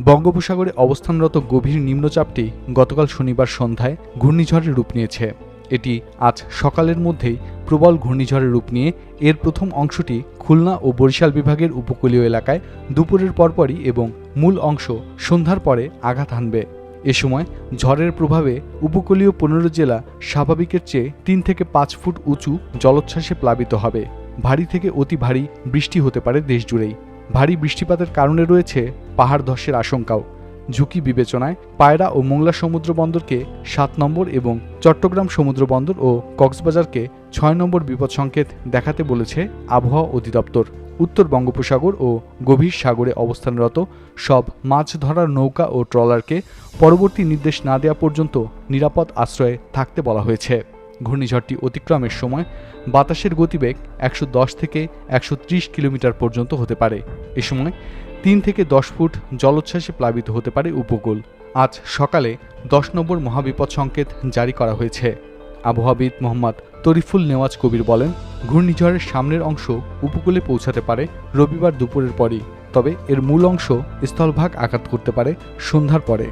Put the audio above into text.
বঙ্গোপসাগরে অবস্থানরত গভীর নিম্নচাপটি গতকাল শনিবার সন্ধ্যায় ঘূর্ণিঝড়ের রূপ নিয়েছে। এটি আজ সকালের মধ্যেই প্রবল ঘূর্ণিঝড়ের রূপ নিয়ে এর প্রথম অংশটি খুলনা ও বরিশাল বিভাগের উপকূলীয় এলাকায় দুপুরের পরপরই এবং মূল অংশ সন্ধ্যার পরে আঘাত হানবে। এ সময় ঝড়ের প্রভাবে উপকূলীয় পনেরো জেলা স্বাভাবিকের চেয়ে তিন থেকে পাঁচ ফুট উঁচু জলোচ্ছ্বাসে প্লাবিত হবে। ভারী থেকে অতি ভারী বৃষ্টি হতে পারে দেশজুড়েই। ভারী বৃষ্টিপাতের কারণে রয়েছে পাহাড় ধসের আশঙ্কাও। ঝুঁকি বিবেচনায় পায়রা ও মোংলা সমুদ্র বন্দরকে সাত নম্বর এবং চট্টগ্রাম সমুদ্র বন্দর ও কক্সবাজারকে ছয় নম্বর বিপদ সংকেত দেখাতে বলেছে আবহাওয়া অধিদপ্তর। উত্তর বঙ্গোপসাগর ও গভীর সাগরে অবস্থানরত সব মাছ ধরার নৌকা ও ট্রলারকে পরবর্তী নির্দেশ না দেওয়া পর্যন্ত নিরাপদ আশ্রয়ে থাকতে বলা হয়েছে। ঘূর্ণিঝড়টি অতিক্রমের সময় বাতাসের গতিবেগ একশো দশ থেকে একশো ত্রিশ কিলোমিটার পর্যন্ত হতে পারে। এ সময় তিন থেকে দশ ফুট জলোচ্ছ্বাসে প্লাবিত হতে পারে উপকূল। আজ সকালে দশ নম্বর মহাবিপদ সংকেত জারি করা হয়েছে। আবহাওয়াবিদ মোহাম্মদ তরিফুল নেওয়াজ কবির বলেন, ঘূর্ণিঝড়ের সামনের অংশ উপকূলে পৌঁছাতে পারে রবিবার দুপুরের পরই, তবে এর মূল অংশ স্থলভাগ আঘাত করতে পারে সন্ধ্যার পরে।